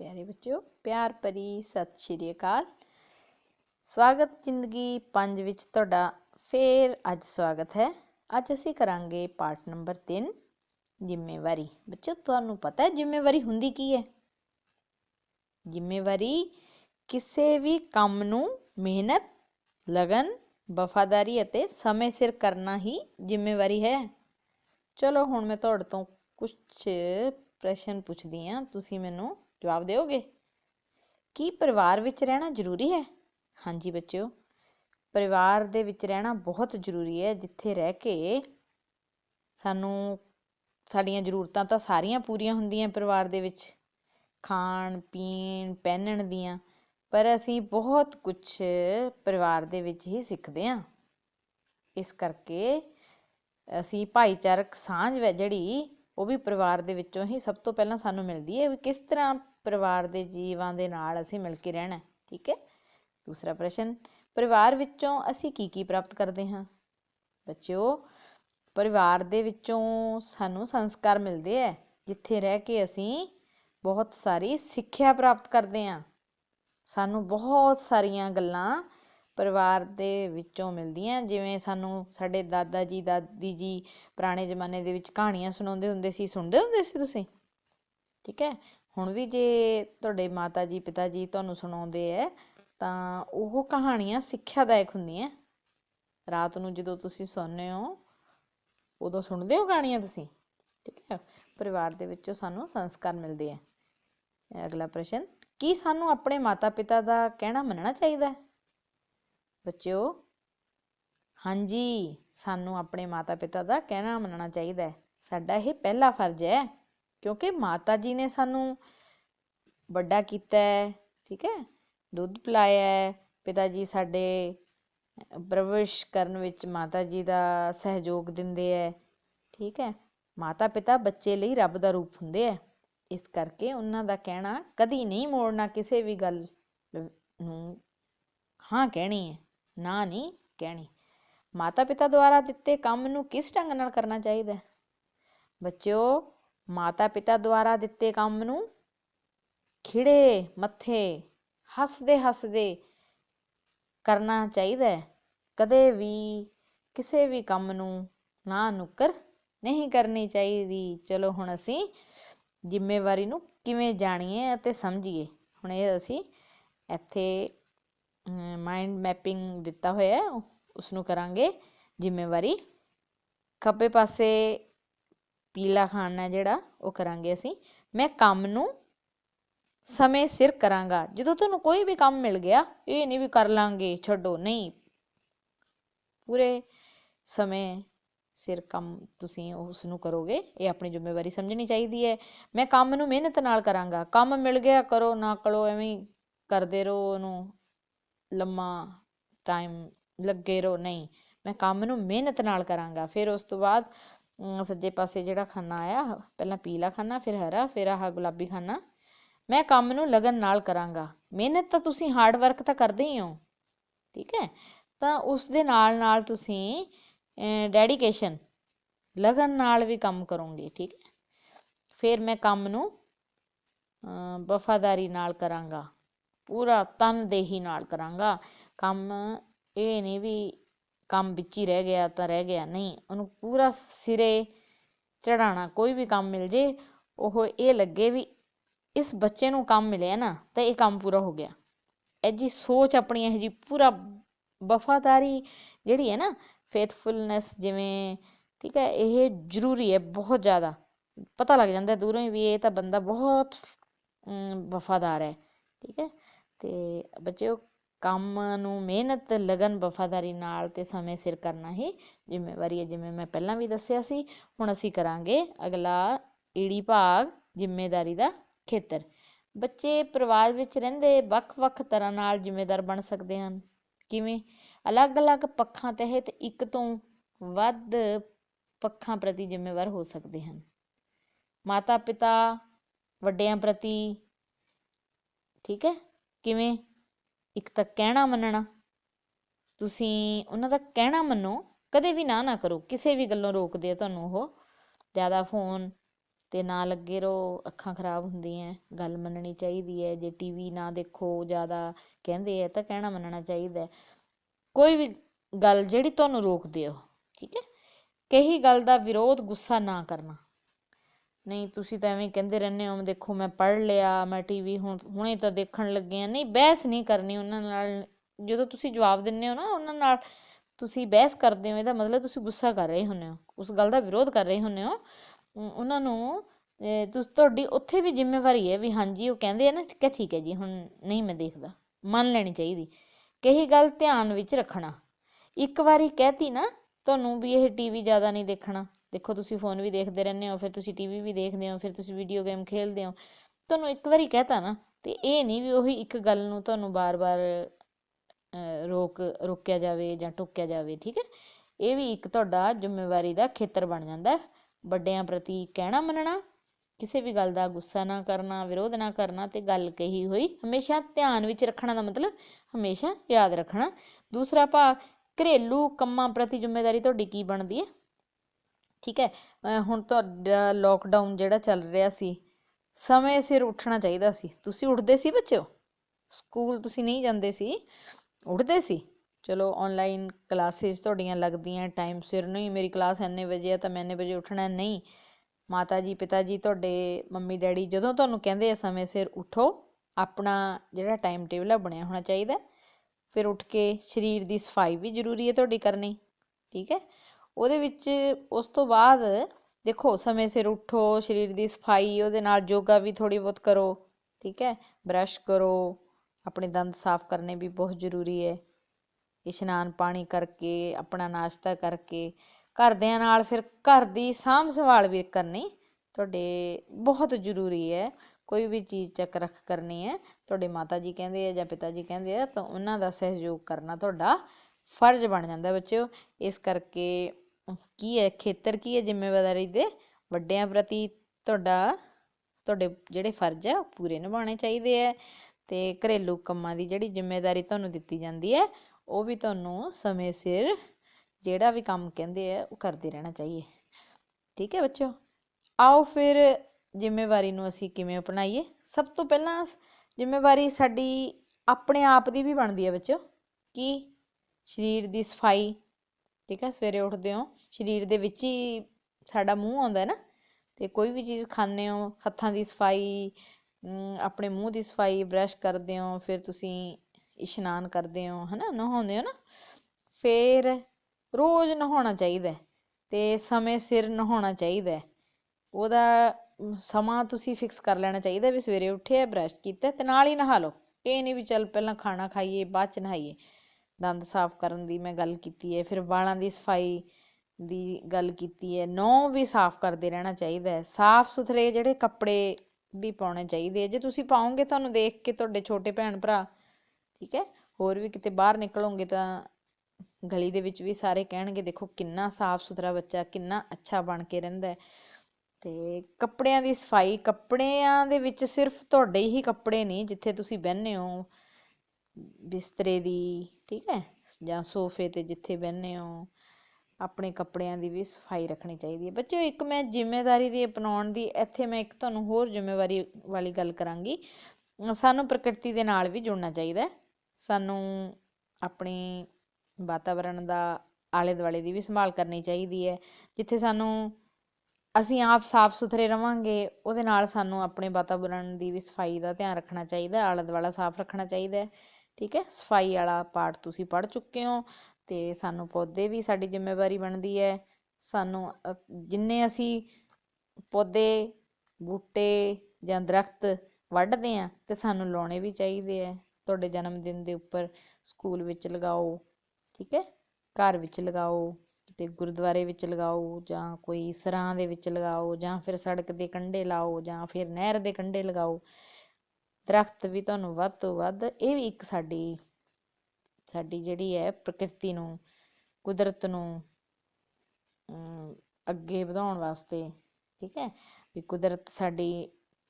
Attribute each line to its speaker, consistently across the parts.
Speaker 1: ਪਿਆਰੇ ਬੱਚਿਓ, ਪਿਆਰ ਭਰੀ ਸਤਿ ਸ਼੍ਰੀ ਅਕਾਲ। ਸਵਾਗਤ ਜ਼ਿੰਦਗੀ 5 ਵਿੱਚ ਤੁਹਾਡਾ ਫੇਰ ਅੱਜ ਸਵਾਗਤ ਹੈ। ਅੱਜ ਅਸੀਂ ਕਰਾਂਗੇ ਪਾਠ ਨੰਬਰ 3 ਜ਼ਿੰਮੇਵਾਰੀ। ਬੱਚੋ ਤੁਹਾਨੂੰ ਪਤਾ ਹੈ ਜ਼ਿੰਮੇਵਾਰੀ ਹੁੰਦੀ ਕੀ ਹੈ? ਜ਼ਿੰਮੇਵਾਰੀ ਕਿਸੇ ਵੀ ਕੰਮ ਨੂੰ ਮਿਹਨਤ, ਲਗਨ, ਵਫਾਦਾਰੀ ਅਤੇ ਸਮੇਂ ਸਿਰ ਕਰਨਾ ਹੀ ਜ਼ਿੰਮੇਵਾਰੀ ਹੈ। ਚਲੋ ਹੁਣ ਮੈਂ ਤੁਹਾਡੇ ਤੋਂ ਕੁਝ ਪ੍ਰਸ਼ਨ ਪੁੱਛਦੀ ਹਾਂ। ਤੁਸੀਂ ਮੈਨੂੰ ਜਵਾਬ ਦਿਓਗੇ? ਕੀ ਪਰਿਵਾਰ ਵਿੱਚ ਰਹਿਣਾ ਜ਼ਰੂਰੀ ਹੈ? ਹਾਂਜੀ ਬੱਚਿਓ, ਪਰਿਵਾਰ ਦੇ ਵਿੱਚ ਰਹਿਣਾ ਬਹੁਤ ਜ਼ਰੂਰੀ ਹੈ, ਜਿੱਥੇ ਰਹਿ ਕੇ ਸਾਨੂੰ ਸਾਡੀਆਂ ਜ਼ਰੂਰਤਾਂ ਤਾਂ ਸਾਰੀਆਂ ਪੂਰੀਆਂ ਹੁੰਦੀਆਂ ਪਰਿਵਾਰ ਦੇ ਵਿੱਚ, ਖਾਣ, ਪੀਣ, ਪਹਿਨਣ ਦੀਆਂ, ਪਰ ਅਸੀਂ ਬਹੁਤ ਕੁਝ ਪਰਿਵਾਰ ਦੇ ਵਿੱਚ ਹੀ ਸਿੱਖਦੇ ਹਾਂ। ਇਸ ਕਰਕੇ ਅਸੀਂ ਭਾਈਚਾਰਕ ਸਾਂਝ ਹੈ ਜਿਹੜੀ ਉਹ ਵੀ ਪਰਿਵਾਰ ਦੇ ਵਿੱਚੋਂ ਹੀ ਸਭ ਤੋਂ ਪਹਿਲਾਂ ਸਾਨੂੰ ਮਿਲਦੀ ਹੈ ਵੀ ਕਿਸ ਤਰ੍ਹਾਂ ਪਰਿਵਾਰ ਦੇ ਜੀਵਾਂ ਦੇ ਨਾਲ ਅਸੀਂ ਮਿਲ ਕੇ ਰਹਿਣਾ ਠੀਕ ਹੈ? ਦੂਸਰਾ ਪ੍ਰਸ਼ਨ, ਪਰਿਵਾਰ ਵਿੱਚੋਂ ਅਸੀਂ ਕੀ ਕੀ ਪ੍ਰਾਪਤ ਕਰਦੇ ਹਾਂ? ਬੱਚਿਓ, ਪਰਿਵਾਰ ਦੇ ਵਿੱਚੋਂ ਸਾਨੂੰ ਸੰਸਕਾਰ ਮਿਲਦੇ ਹੈ, ਜਿੱਥੇ ਰਹਿ ਕੇ ਅਸੀਂ ਬਹੁਤ ਸਾਰੀ ਸਿੱਖਿਆ ਪ੍ਰਾਪਤ ਕਰਦੇ ਹਾਂ। ਸਾਨੂੰ ਬਹੁਤ ਸਾਰੀਆਂ ਗੱਲਾਂ ਪਰਿਵਾਰ ਦੇ ਵਿੱਚੋਂ ਮਿਲਦੀਆਂ। ਜਿਵੇਂ ਸਾਨੂੰ ਸਾਡੇ ਦਾਦਾ ਜੀ, ਦਾਦੀ ਜੀ ਪੁਰਾਣੇ ਜ਼ਮਾਨੇ ਦੇ ਵਿੱਚ ਕਹਾਣੀਆਂ ਸੁਣਾਉਂਦੇ ਹੁੰਦੇ ਸੀ। ਸੁਣਦੇ ਹੁੰਦੇ ਸੀ ਤੁਸੀਂ? ਠੀਕ ਹੈ। ਹੁਣ ਵੀ ਜੇ ਤੁਹਾਡੇ ਮਾਤਾ ਜੀ, ਪਿਤਾ ਜੀ ਤੁਹਾਨੂੰ ਸੁਣਾਉਂਦੇ ਐ, ਤਾਂ ਉਹ ਕਹਾਣੀਆਂ ਸਿੱਖਿਆਦਾਇਕ ਹੁੰਦੀਆਂ। ਰਾਤ ਨੂੰ ਜਦੋਂ ਤੁਸੀਂ ਸੌਂਦੇ ਹੋ, ਉਦੋਂ ਸੁਣਦੇ ਹੋ ਕਹਾਣੀਆਂ ਤੁਸੀਂ? ਠੀਕ ਹੈ। ਪਰਿਵਾਰ ਦੇ ਵਿੱਚੋਂ ਸਾਨੂੰ ਸੰਸਕਾਰ ਮਿਲਦੇ ਆ ਅਗਲਾ ਪ੍ਰਸ਼ਨ, ਕੀ ਸਾਨੂੰ ਆਪਣੇ ਮਾਤਾ ਪਿਤਾ ਦਾ ਕਹਿਣਾ ਮੰਨਣਾ ਚਾਹੀਦਾ? ਹੈ ਬੱਚਿਓ, ਹਾਂਜੀ, ਸਾਨੂੰ ਆਪਣੇ ਮਾਤਾ ਪਿਤਾ ਦਾ ਕਹਿਣਾ ਮੰਨਣਾ ਚਾਹੀਦਾ ਹੈ। ਸਾਡਾ ਇਹ ਪਹਿਲਾ ਫਰਜ਼ ਹੈ, ਕਿਉਂਕਿ ਮਾਤਾ ਜੀ ਨੇ ਸਾਨੂੰ ਵੱਡਾ ਕੀਤਾ ਹੈ, ਠੀਕ ਹੈ? ਦੁੱਧ ਪਿਲਾਇਆ ਹੈ, ਪਿਤਾ ਜੀ ਸਾਡੇ ਪ੍ਰਵਿਸ਼ ਕਰਨ ਵਿੱਚ ਮਾਤਾ ਜੀ ਦਾ ਸਹਿਯੋਗ ਦਿੰਦੇ ਹੈ, ਠੀਕ ਹੈ? ਮਾਤਾ ਪਿਤਾ ਬੱਚੇ ਲਈ ਰੱਬ ਦਾ ਰੂਪ ਹੁੰਦੇ ਹੈ। ਇਸ ਕਰਕੇ ਉਹਨਾਂ ਦਾ ਕਹਿਣਾ ਕਦੀ ਨਹੀਂ ਮੋੜਨਾ ਕਿਸੇ ਵੀ ਗੱਲ ਨੂੰ ਹਾਂ ਕਹਿਣੀ ਹੈ। ਨਾ ਨਹੀਂ ਕਹਿਣੀ। ਮਾਤਾ ਪਿਤਾ ਦੁਆਰਾ ਦਿੱਤੇ ਕੰਮ ਨੂੰ ਕਿਸ ਢੰਗ ਨਾਲ ਕਰਨਾ ਚਾਹੀਦਾ ਹੈ? ਬੱਚਿਓ ਮਾਤਾ ਪਿਤਾ ਦੁਆਰਾ ਦਿੱਤੇ ਕੰਮ ਨੂੰ ਖਿੜੇ ਮੱਥੇ ਹੱਸਦੇ ਹੱਸਦੇ ਕਰਨਾ ਚਾਹੀਦਾ ਹੈ। ਕਦੇ ਵੀ ਕਿਸੇ ਵੀ ਕੰਮ ਨੂੰ ਨਾ ਨੁੱਕਰ ਨਹੀਂ ਕਰਨੀ ਚਾਹੀਦੀ। ਚਲੋ ਹੁਣ ਅਸੀਂ ਜ਼ਿੰਮੇਵਾਰੀ ਨੂੰ ਕਿਵੇਂ ਜਾਣੀਏ ਅਤੇ ਸਮਝੀਏ। ਹੁਣ ਇਹ ਅਸੀਂ ਇੱਥੇ ਮਾਈਂਡ ਮੈਪਿੰਗ ਦਿੱਤਾ ਹੋਇਆ ਹੈ ਉਸ ਨੂੰ ਕਰਾਂਗੇ ਜ਼ਿੰਮੇਵਾਰੀ। ਖੱਬੇ ਪਾਸੇ ਪੀਲਾ ਖਾਨਾ ਜਿਹੜਾ, ਉਹ ਕਰਾਂਗੇ ਅਸੀਂ। ਮੈਂ ਕੰਮ ਨੂੰ ਸਮੇਂ ਸਿਰ ਕਰਾਂਗਾ। ਜਦੋਂ ਤੁਹਾਨੂੰ ਕੋਈ ਵੀ ਕੰਮ ਮਿਲ ਗਿਆ, ਇਹ ਨਹੀਂ ਵੀ ਕਰ ਲਾਂਗੇ, ਛੱਡੋ, ਨਹੀਂ। ਪੂਰੇ ਸਮੇਂ ਸਿਰ ਕੰਮ ਤੁਸੀਂ ਉਸ ਨੂੰ ਕਰੋਗੇ, ਇਹ ਆਪਣੀ ਜ਼ਿੰਮੇਵਾਰੀ ਸਮਝਣੀ ਚਾਹੀਦੀ ਹੈ। ਮੈਂ ਕੰਮ ਨੂੰ ਮਿਹਨਤ ਨਾਲ ਕਰਾਂਗਾ। ਕੰਮ ਮਿਲ ਗਿਆ, ਕਰੋ, ਨਾ ਕਰੋ, ਐਵੇਂ ਕਰਦੇ ਰਹੋ ਉਹਨੂੰ। ਲੰਮਾ ਟਾਈਮ ਲੱਗੇ ਰਹੋ, ਨਹੀਂ, ਮੈਂ ਕੰਮ ਨੂੰ ਮਿਹਨਤ ਨਾਲ ਕਰਾਂਗਾ। ਫਿਰ ਉਸ ਤੋਂ ਬਾਅਦ ਸੱਜੇ ਪਾਸੇ ਜਿਹੜਾ ਖਾਨਾ ਆਇਆ, ਪਹਿਲਾਂ ਪੀਲਾ ਖਾਨਾ, ਫਿਰ ਹਰਾ, ਫਿਰ ਆਹ ਗੁਲਾਬੀ ਖਾਨਾ, ਮੈਂ ਕੰਮ ਨੂੰ ਲਗਨ ਨਾਲ ਕਰਾਂਗਾ। ਮਿਹਨਤ ਤਾਂ ਤੁਸੀਂ ਹਾਰਡ ਵਰਕ ਤਾਂ ਕਰਦੇ ਹੀ ਹੋ, ਠੀਕ ਹੈ? ਤਾਂ ਉਸ ਦੇ ਨਾਲ ਨਾਲ ਤੁਸੀਂ ਡੈਡੀਕੇਸ਼ਨ ਲਗਨ ਨਾਲ ਵੀ ਕੰਮ ਕਰੋਗੇ, ਠੀਕ ਹੈ? ਫਿਰ ਮੈਂ ਕੰਮ ਨੂੰ ਵਫਾਦਾਰੀ ਨਾਲ ਕਰਾਂਗਾ। ਪੂਰਾ ਤਨਦੇਹੀ ਨਾਲ ਕਰਾਂਗਾ। ਕੰਮ ਇਹ ਨਹੀਂ ਵੀ ਕੰਮ ਵਿੱਚ ਹੀ ਰਹਿ ਗਿਆ ਤਾਂ ਰਹਿ ਗਿਆ, ਨਹੀਂ, ਉਹਨੂੰ ਪੂਰਾ ਸਿਰੇ ਚੜਾਉਣਾ ਕੋਈ ਵੀ ਕੰਮ ਮਿਲ ਜੇ, ਉਹ ਇਹ ਲੱਗੇ ਵੀ ਇਸ ਬੱਚੇ ਨੂੰ ਕੰਮ ਮਿਲਿਆ ਨਾ, ਤਾਂ ਇਹ ਕੰਮ ਪੂਰਾ ਹੋ ਗਿਆ। ਇਹ ਜੀ ਸੋਚ ਆਪਣੀ, ਇਹ ਜੀ ਪੂਰਾ ਵਫਾਦਾਰੀ ਜਿਹੜੀ ਹੈ ਨਾ ਫੇਥਫੁਲਨੈਸ ਜਿਵੇਂ, ਠੀਕ ਹੈ, ਇਹ ਜ਼ਰੂਰੀ ਹੈ ਬਹੁਤ ਜ਼ਿਆਦਾ। ਪਤਾ ਲੱਗ ਜਾਂਦਾ ਦੂਰੋਂ ਹੀ ਵੀ ਇਹ ਤਾਂ ਬੰਦਾ ਬਹੁਤ ਵਫਾਦਾਰ ਹੈ, ਠੀਕ ਹੈ। ਤੇ ਬੱਚਿਓ, ਕੰਮ ਨੂੰ ਮਿਹਨਤ, ਲਗਨ, ਵਫਾਦਾਰੀ ਨਾਲ ਤੇ ਸਮੇਂ ਸਿਰ ਕਰਨਾ ਹੀ ਜ਼ਿੰਮੇਵਾਰੀ ਹੈ। ਜਿਵੇਂ ਮੈਂ ਪਹਿਲਾਂ ਵੀ ਦੱਸਿਆ ਸੀ, ਹੁਣ ਅਸੀਂ ਕਰਾਂਗੇ ਅਗਲਾ ਈੜੀ ਭਾਗ ਜ਼ਿੰਮੇਵਾਰੀ ਦਾ ਖੇਤਰ। ਬੱਚੇ ਪਰਿਵਾਰ ਵਿੱਚ ਰਹਿੰਦੇ ਵੱਖ-ਵੱਖ ਤਰ੍ਹਾਂ ਨਾਲ ਜ਼ਿੰਮੇਦਾਰ ਬਣ ਸਕਦੇ ਹਨ। ਕਿਵੇਂ? ਅਲੱਗ-ਅਲੱਗ ਪੱਖਾਂ ਤਹਿਤ ਇੱਕ ਤੋਂ ਵੱਧ ਪੱਖਾਂ ਪ੍ਰਤੀ ਜ਼ਿੰਮੇਵਾਰ ਹੋ ਸਕਦੇ ਹਨ। ਮਾਤਾ ਪਿਤਾ ਵੱਡਿਆਂ ਪ੍ਰਤੀ, ਠੀਕ ਹੈ? ਕਿਵੇਂ? ਇੱਕ ਤਾਂ ਕਹਿਣਾ ਮੰਨਣਾ। ਤੁਸੀਂ ਉਹਨਾਂ ਦਾ ਕਹਿਣਾ ਮੰਨੋ, ਕਦੇ ਵੀ ਨਾ ਨਾ ਕਰੋ। ਕਿਸੇ ਵੀ ਗੱਲੋਂ ਰੋਕਦੇ ਆ ਤੁਹਾਨੂੰ ਉਹ। ਜ਼ਿਆਦਾ ਫੋਨ ਤੇ ਨਾ ਲੱਗੇ ਰਹੋ, ਅੱਖਾਂ ਖਰਾਬ ਹੁੰਦੀਆਂ, ਗੱਲ ਮੰਨਣੀ ਚਾਹੀਦੀ ਹੈ। ਜੇ ਟੀਵੀ ਨਾ ਦੇਖੋ, ਜ਼ਿਆਦਾ ਕਹਿੰਦੇ ਆ, ਤਾਂ ਕਹਿਣਾ ਮੰਨਣਾ ਚਾਹੀਦਾ ਹੈ। ਕੋਈ ਵੀ ਗੱਲ ਜਿਹੜੀ ਤੁਹਾਨੂੰ ਰੋਕਦੇ ਹੋ ਠੀਕ ਹੈ? ਕਹੀ ਗੱਲ ਦਾ ਵਿਰੋਧ ਗੁੱਸਾ ਨਾ ਕਰਨਾ। ਨਹੀਂ, ਤੁਸੀਂ ਤਾਂ ਐਵੇਂ ਕਹਿੰਦੇ ਰਹਿੰਦੇ ਹੋ, ਦੇਖੋ ਮੈਂ ਪੜ੍ਹ ਲਿਆ, ਮੈਂ ਟੀਵੀ ਹੁਣ, ਹੁਣੇ ਤਾਂ ਦੇਖਣ ਲੱਗੇ ਆ ਨਹੀਂ, ਬਹਿਸ ਨਹੀਂ ਕਰਨੀ ਉਹਨਾਂ ਨਾਲ। ਜਦੋਂ ਤੁਸੀਂ ਜਵਾਬ ਦਿੰਦੇ ਹੋ ਨਾ ਉਹਨਾਂ ਨਾਲ, ਤੁਸੀਂ ਬਹਿਸ ਕਰਦੇ ਹੋ, ਇਹਦਾ ਮਤਲਬ ਤੁਸੀਂ ਗੁੱਸਾ ਕਰ ਰਹੇ ਹੁੰਦੇ ਹੋ, ਉਸ ਗੱਲ ਦਾ ਵਿਰੋਧ ਕਰ ਰਹੇ ਹੁੰਦੇ ਹੋ। ਉਹਨਾਂ ਨੂੰ ਤੁਸੀਂ, ਤੁਹਾਡੀ ਉੱਥੇ ਵੀ ਜ਼ਿੰਮੇਵਾਰੀ ਹੈ ਵੀ ਹਾਂਜੀ, ਉਹ ਕਹਿੰਦੇ ਆ ਨਾ ਠੀਕ ਹੈ ਠੀਕ ਹੈ ਜੀ, ਹੁਣ ਨਹੀਂ ਮੈਂ ਦੇਖਦਾ, ਮੰਨ ਲੈਣੀ ਚਾਹੀਦੀ। ਕਹੀ ਗੱਲ ਧਿਆਨ ਵਿੱਚ ਰੱਖਣਾ। ਇੱਕ ਵਾਰੀ ਕਹਿਤੀ ਨਾ, ਤੁਹਾਨੂੰ ਵੀ ਇਹ ਟੀਵੀ ਜ਼ਿਆਦਾ ਨਹੀਂ ਦੇਖਣਾ। ਦੇਖੋ ਤੁਸੀਂ ਫੋਨ ਵੀ ਦੇਖਦੇ ਰਹਿੰਦੇ ਹੋ, ਫਿਰ ਤੁਸੀਂ ਟੀਵੀ ਵੀ ਦੇਖਦੇ ਹੋ, ਫਿਰ ਤੁਸੀਂ ਵੀਡੀਓ ਗੇਮ ਖੇਡਦੇ ਹੋ। ਤੁਹਾਨੂੰ ਇੱਕ ਵਾਰੀ ਕਹਿਤਾ ਨਾ, ਤੇ ਇਹ ਨਹੀਂ ਵੀ ਉਹੀ ਇੱਕ ਗੱਲ ਨੂੰ ਤੁਹਾਨੂੰ ਬਾਰ-ਬਾਰ ਰੋਕ, ਰੋਕਿਆ ਜਾਵੇ ਜਾਂ ਟੋਕਿਆ ਜਾਵੇ, ਠੀਕ ਹੈ? ਇਹ ਵੀ ਇੱਕ ਤੁਹਾਡਾ ਜ਼ਿੰਮੇਵਾਰੀ ਦਾ ਖੇਤਰ ਬਣ ਜਾਂਦਾ ਵੱਡਿਆਂ ਪ੍ਰਤੀ ਕਹਿਣਾ ਮੰਨਣਾ, ਕਿਸੇ ਵੀ ਗੱਲ ਦਾ ਗੁੱਸਾ ਨਾ ਕਰਨਾ, ਵਿਰੋਧ ਨਾ ਕਰਨਾ ਤੇ ਗੱਲ ਕਹੀ ਹੋਈ ਹਮੇਸ਼ਾ ਧਿਆਨ ਵਿੱਚ ਰੱਖਣਾ ਦਾ ਮਤਲਬ ਹਮੇਸ਼ਾ ਯਾਦ ਰੱਖਣਾ। ਦੂਸਰਾ ਭਾਗ, ਘਰੇਲੂ ਕੰਮਾਂ ਪ੍ਰਤੀ ਜ਼ਿੰਮੇਵਾਰੀ ਤੁਹਾਡੀ ਕੀ ਬਣਦੀ ਹੈ? ਠੀਕ ਹੈ? ਹੁਣ ਤੁਹਾਡਾ ਲੋਕਡਾਊਨ ਜਿਹੜਾ ਚੱਲ ਰਿਹਾ ਸੀ, ਸਮੇਂ ਸਿਰ ਉੱਠਣਾ ਚਾਹੀਦਾ ਸੀ। ਤੁਸੀਂ ਉੱਠਦੇ ਸੀ ਬੱਚਿਓ? ਸਕੂਲ ਤੁਸੀਂ ਨਹੀਂ ਜਾਂਦੇ ਸੀ? ਉੱਠਦੇ ਸੀ? ਚਲੋ ਆਨਲਾਈਨ ਕਲਾਸਿਸ ਤੁਹਾਡੀਆਂ ਲੱਗਦੀਆਂ ਟਾਈਮ ਸਿਰ ਨਹੀਂ, ਮੇਰੀ ਕਲਾਸ ਇੰਨੇ ਵਜੇ ਆ ਤਾਂ ਮੈਂ ਇੰਨੇ ਵਜੇ ਉੱਠਣਾ ਨਹੀਂ। ਮਾਤਾ ਜੀ ਪਿਤਾ ਜੀ ਤੁਹਾਡੇ ਮੰਮੀ, ਡੈਡੀ, ਜਦੋਂ ਤੁਹਾਨੂੰ ਕਹਿੰਦੇ ਆ ਸਮੇਂ ਸਿਰ ਉਠੋ, ਆਪਣਾ ਜਿਹੜਾ ਟਾਈਮ ਟੇਬਲ ਆ ਬਣਿਆ ਹੋਣਾ ਚਾਹੀਦਾ। ਫਿਰ ਉੱਠ ਕੇ ਸਰੀਰ ਦੀ ਸਫ਼ਾਈ ਵੀ ਜ਼ਰੂਰੀ ਹੈ ਤੁਹਾਡੀ ਕਰਨੀ, ਠੀਕ ਹੈ? ਉਹਦੇ ਵਿੱਚ ਉਸ ਤੋਂ ਬਾਅਦ ਦੇਖੋ, ਸਮੇਂ ਸਿਰ ਉਠੋ, ਸਰੀਰ ਦੀ ਸਫ਼ਾਈ, ਉਹਦੇ ਨਾਲ ਯੋਗਾ ਵੀ ਥੋੜੀ ਬਹੁਤ ਕਰੋ, ਠੀਕ ਹੈ? ਬ੍ਰਸ਼ ਕਰੋ, ਆਪਣੇ ਦੰਦ ਸਾਫ਼ ਕਰਨੇ ਵੀ ਬਹੁਤ ਜ਼ਰੂਰੀ ਹੈ। ਇਸ਼ਨਾਨ ਪਾਣੀ ਕਰਕੇ, ਆਪਣਾ ਨਾਸ਼ਤਾ ਕਰਕੇ, ਘਰਦਿਆਂ ਨਾਲ ਫਿਰ ਘਰ ਦੀ ਸਾਂਭ ਸੰਭਾਲ ਵੀ ਕਰਨੀ ਤੁਹਾਡੇ ਬਹੁਤ ਜ਼ਰੂਰੀ ਹੈ। ਕੋਈ ਵੀ ਚੀਜ਼ ਚੱਕ ਰੱਖ ਕਰਨੀ ਹੈ, ਤੁਹਾਡੇ ਮਾਤਾ ਜੀ ਕਹਿੰਦੇ ਆ ਜਾਂ ਪਿਤਾ ਜੀ ਕਹਿੰਦੇ ਆ, ਤਾਂ ਉਹਨਾਂ ਦਾ ਸਹਿਯੋਗ ਕਰਨਾ ਤੁਹਾਡਾ ਫਰਜ਼ ਬਣ ਜਾਂਦਾ ਬੱਚਿਓ। ਇਸ ਕਰਕੇ ਕੀ ਹੈ, ਖੇਤਰ ਕੀ ਹੈ ਜ਼ਿੰਮੇਵਾਰੀ ਦੇ? ਵੱਡਿਆਂ ਪ੍ਰਤੀ ਤੁਹਾਡਾ, ਤੁਹਾਡੇ ਜਿਹੜੇ ਫਰਜ਼ ਹੈ ਉਹ ਪੂਰੇ ਨਿਭਾਉਣੇ ਚਾਹੀਦੇ ਹੈ ਤੇ ਘਰੇਲੂ ਕੰਮਾਂ ਦੀ ਜਿਹੜੀ ਜ਼ਿੰਮੇਵਾਰੀ ਤੁਹਾਨੂੰ ਦਿੱਤੀ ਜਾਂਦੀ ਹੈ, ਉਹ ਵੀ ਤੁਹਾਨੂੰ ਸਮੇਂ ਸਿਰ ਜਿਹੜਾ ਵੀ ਕੰਮ ਕਹਿੰਦੇ ਆ ਉਹ ਕਰਦੇ ਰਹਿਣਾ ਚਾਹੀਏ। ਠੀਕ ਹੈ ਬੱਚਿਓ? ਆਓ ਫਿਰ ਜ਼ਿੰਮੇਵਾਰੀ ਨੂੰ ਅਸੀਂ ਕਿਵੇਂ ਅਪਣਾਈਏ? ਸਭ ਤੋਂ ਪਹਿਲਾਂ ਜ਼ਿੰਮੇਵਾਰੀ ਸਾਡੀ ਆਪਣੇ ਆਪ ਦੀ ਵੀ ਬਣਦੀ ਹੈ ਬੱਚਿਓ। ਕਿ? ਸਰੀਰ ਦੀ ਸਫ਼ਾਈ ਠੀਕ ਹੈ ਸਵੇਰੇ ਉੱਠਦੇ ਹੋ, ਸਰੀਰ ਦੇ ਵਿੱਚ ਹੀ ਸਾਡਾ ਮੂੰਹ ਆਉਂਦਾ ਨਾ, ਤੇ ਕੋਈ ਵੀ ਚੀਜ਼ ਖਾਂਦੇ ਹੋ, ਹੱਥਾਂ ਦੀ ਸਫ਼ਾਈ ਆਪਣੇ ਮੂੰਹ ਦੀ ਸਫ਼ਾਈ, ਬ੍ਰਸ਼ ਕਰਦੇ ਹੋ, ਫਿਰ ਤੁਸੀਂ ਇਸ਼ਨਾਨ ਕਰਦੇ ਹੋ, ਹਨਾ, ਨਹਾਉਂਦੇ ਹੋ ਨਾ, ਫਿਰ ਰੋਜ਼ ਨਹਾਉਣਾ ਚਾਹੀਦਾ, ਤੇ ਸਮੇਂ ਸਿਰ ਨਹਾਉਣਾ ਚਾਹੀਦਾ, ਉਹਦਾ ਸਮਾਂ ਤੁਸੀਂ ਫਿਕਸ ਕਰ ਲੈਣਾ ਚਾਹੀਦਾ ਵੀ ਸਵੇਰੇ ਉੱਠਿਆ, ਬ੍ਰਸ਼ ਕੀਤਾ, ਤੇ ਨਾਲ ਹੀ ਨਹਾ ਲਓ, ਇਹ ਨਹੀਂ ਵੀ ਚੱਲ ਪਹਿਲਾਂ ਖਾਣਾ ਖਾਈਏ, ਬਾਅਦ ਚ ਨਹਾਈਏ ਦੰਦ ਸਾਫ਼ ਕਰਨ ਦੀ ਮੈਂ ਗੱਲ ਕੀਤੀ ਹੈ, ਫਿਰ ਵਾਲਾਂ ਦੀ ਸਫ਼ਾਈ ਦੀ ਗੱਲ ਕੀਤੀ ਹੈ ਨੌ ਵੀ ਸਾਫ਼ ਕਰਦੇ ਰਹਿਣਾ ਚਾਹੀਦਾ ਹੈ, ਸਾਫ਼ ਸੁਥਰੇ ਜਿਹੜੇ ਕੱਪੜੇ ਵੀ ਪਾਉਣੇ ਚਾਹੀਦੇ ਜੇ ਤੁਸੀਂ ਪਾਓਗੇ ਤੁਹਾਨੂੰ ਦੇਖ ਕੇ ਤੁਹਾਡੇ ਛੋਟੇ ਭੈਣ ਭਰਾ, ਠੀਕ ਹੈ, ਹੋਰ ਵੀ ਕਿਤੇ ਬਾਹਰ ਨਿਕਲੋਗੇ ਤਾਂ ਗਲੀ ਦੇ ਵਿੱਚ ਵੀ ਸਾਰੇ ਕਹਿਣਗੇ, ਦੇਖੋ ਕਿੰਨਾ ਸਾਫ਼ ਸੁਥਰਾ ਬੱਚਾ, ਕਿੰਨਾ ਅੱਛਾ ਬਣ ਕੇ ਰਹਿੰਦਾ ਤੇ ਕੱਪੜਿਆਂ ਦੀ ਸਫ਼ਾਈ, ਕੱਪੜਿਆਂ ਦੇ ਵਿੱਚ ਸਿਰਫ ਤੁਹਾਡੇ ਹੀ ਕੱਪੜੇ ਨਹੀਂ ਜਿੱਥੇ ਤੁਸੀਂ ਬਹਿੰਦੇ ਹੋ, ਬਿਸਤਰੇ ਦੀ ਠੀਕ ਹੈ? ਜਾਂ ਸੋਫੇ ਤੇ ਜਿੱਥੇ ਬਹਿੰਦੇ ਹੋ, ਆਪਣੇ ਕੱਪੜਿਆਂ ਦੀ ਵੀ ਸਫ਼ਾਈ ਰੱਖਣੀ ਚਾਹੀਦੀ ਹੈ। ਬੱਚਿਓ, ਇੱਕ ਮੈਂ ਜ਼ਿੰਮੇਵਾਰੀ ਦੀ ਅਪਣਾਉਣ ਦੀ, ਇੱਥੇ ਮੈਂ ਇੱਕ ਤੁਹਾਨੂੰ ਹੋਰ ਜ਼ਿੰਮੇਵਾਰੀ ਵਾਲੀ ਗੱਲ ਕਰਾਂਗੀ। ਸਾਨੂੰ ਪ੍ਰਕਿਰਤੀ ਦੇ ਨਾਲ ਵੀ ਜੁੜਨਾ ਚਾਹੀਦਾ ਸਾਨੂੰ ਆਪਣੀ ਵਾਤਾਵਰਣ ਦਾ ਆਲੇ ਦੁਆਲੇ ਦੀ ਵੀ ਸੰਭਾਲ ਕਰਨੀ ਚਾਹੀਦੀ ਹੈ। ਜਿੱਥੇ ਸਾਨੂੰ, ਅਸੀਂ ਆਪ ਸਾਫ਼ ਸੁਥਰੇ ਰਵਾਂਗੇ, ਉਹਦੇ ਨਾਲ ਸਾਨੂੰ ਆਪਣੇ ਵਾਤਾਵਰਣ ਦੀ ਵੀ ਸਫ਼ਾਈ ਦਾ ਧਿਆਨ ਰੱਖਣਾ ਚਾਹੀਦਾ ਆਲਾ ਦੁਆਲਾ ਸਾਫ਼ ਰੱਖਣਾ ਚਾਹੀਦਾ ਠੀਕ ਹੈ, ਸਫ਼ਾਈ ਵਾਲਾ ਪਾਰਟ ਤੁਸੀਂ ਪੜ੍ਹ ਚੁੱਕੇ ਹੋ ਤੇ ਸਾਨੂੰ ਪੌਦੇ ਵੀ ਸਾਡੀ ਜ਼ਿੰਮੇਵਾਰੀ ਬਣਦੀ ਹੈ। ਸਾਨੂੰ ਜਿੰਨੇ ਅਸੀਂ ਪੌਦੇ, ਬੂਟੇ ਜਾਂ ਦਰਖਤ ਵੱਢਦੇ ਆ ਤੇ ਸਾਨੂੰ ਲਾਉਣੇ ਵੀ ਚਾਹੀਦੇ ਆ ਤੁਹਾਡੇ ਜਨਮ ਦਿਨ ਦੇ ਉੱਪਰ ਸਕੂਲ ਵਿੱਚ ਲਗਾਓ, ਠੀਕ ਹੈ, ਘਰ ਵਿੱਚ ਲਗਾਓ, ਕਿਤੇ ਗੁਰਦੁਆਰੇ ਵਿੱਚ ਲਗਾਓ ਜਾਂ ਕੋਈ ਸਰਾਂ ਦੇ ਵਿੱਚ ਲਗਾਓ ਜਾਂ ਫਿਰ ਸੜਕ ਦੇ ਕੰਢੇ ਲਾਓ ਜਾਂ ਫਿਰ ਨਹਿਰ ਦੇ ਕੰਢੇ ਲਗਾਓ। ਦਰਖਤ ਵੀ ਤੁਹਾਨੂੰ ਵੱਧ ਤੋਂ ਵੱਧ, ਇਹ ਵੀ ਇੱਕ ਸਾਡੀ ਸਾਡੀ ਜਿਹੜੀ ਹੈ ਪ੍ਰਕਿਰਤੀ ਨੂੰ, ਕੁਦਰਤ ਨੂੰ ਅੱਗੇ ਵਧਾਉਣ ਵਾਸਤੇ, ਠੀਕ ਹੈ? ਵੀ ਕੁਦਰਤ ਸਾਡੀ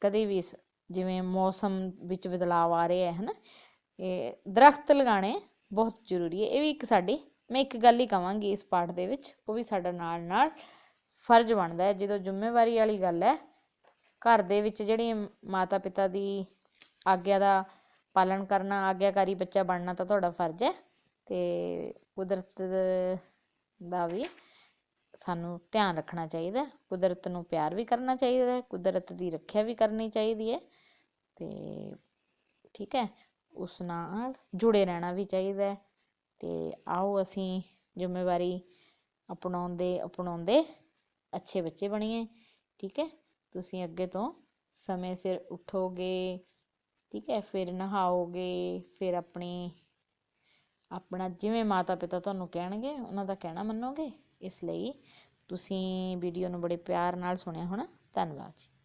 Speaker 1: ਕਦੇ ਵੀ ਜਿਵੇਂ ਮੌਸਮ ਵਿੱਚ ਬਦਲਾਅ ਆ ਰਿਹਾ ਹੈ, ਹਨਾ? ਇਹ ਦਰਖਤ ਲਗਾਣੇ ਬਹੁਤ ਜ਼ਰੂਰੀ ਹੈ। ਇਹ ਵੀ ਇੱਕ ਸਾਡੀ, ਮੈਂ ਇੱਕ ਗੱਲ ਹੀ ਕਵਾਂਗੀ ਇਸ ਪਾਠ ਦੇ ਵਿੱਚ, ਉਹ ਵੀ ਸਾਡਾ ਨਾਲ ਨਾਲ ਫਰਜ਼ ਬਣਦਾ ਹੈ। ਜਦੋਂ ਜ਼ਿੰਮੇਵਾਰੀ ਵਾਲੀ ਗੱਲ ਹੈ, ਘਰ ਦੇ ਵਿੱਚ ਜਿਹੜੀ ਮਾਤਾ ਪਿਤਾ ਦੀ ਆਗਿਆ ਦਾ ਪਾਲਣ ਕਰਨਾ, ਆਗਿਆਕਾਰੀ ਬੱਚਾ ਬਣਨਾ ਤਾਂ ਤੁਹਾਡਾ ਫਰਜ਼ ਹੈ ਅਤੇ ਕੁਦਰਤ ਦਾ ਵੀ ਸਾਨੂੰ ਧਿਆਨ ਰੱਖਣਾ ਚਾਹੀਦਾ ਕੁਦਰਤ ਨੂੰ ਪਿਆਰ ਵੀ ਕਰਨਾ ਚਾਹੀਦਾ ਹੈ, ਕੁਦਰਤ ਦੀ ਰੱਖਿਆ ਵੀ ਕਰਨੀ ਚਾਹੀਦੀ ਹੈ ਅਤੇ ਠੀਕ ਹੈ, ਉਸ ਨਾਲ ਜੁੜੇ ਰਹਿਣਾ ਵੀ ਚਾਹੀਦਾ ਹੈ ਅਤੇ ਆਓ ਅਸੀਂ ਜ਼ਿੰਮੇਵਾਰੀ ਅਪਣਾਉਂਦੇ ਅਪਣਾਉਂਦੇ ਅੱਛੇ ਬੱਚੇ ਬਣੀਏ, ਠੀਕ ਹੈ। ਤੁਸੀਂ ਅੱਗੇ ਤੋਂ ਸਮੇਂ ਸਿਰ ਉੱਠੋਗੇ ਠੀਕ ਹੈ, ਫਿਰ ਨਹਾਓਗੇ, ਫਿਰ ਆਪਣੀ, ਆਪਣਾ ਜਿਵੇਂ ਮਾਤਾ ਪਿਤਾ ਤੁਹਾਨੂੰ ਕਹਿਣਗੇ, ਉਹਨਾਂ ਦਾ ਕਹਿਣਾ ਮੰਨੋਗੇ? ਇਸ ਲਈ ਤੁਸੀਂ ਵੀਡੀਓ ਨੂੰ ਬੜੇ ਪਿਆਰ ਨਾਲ ਸੁਣਿਆ ਹੋਣਾ। ਧੰਨਵਾਦ ਜੀ।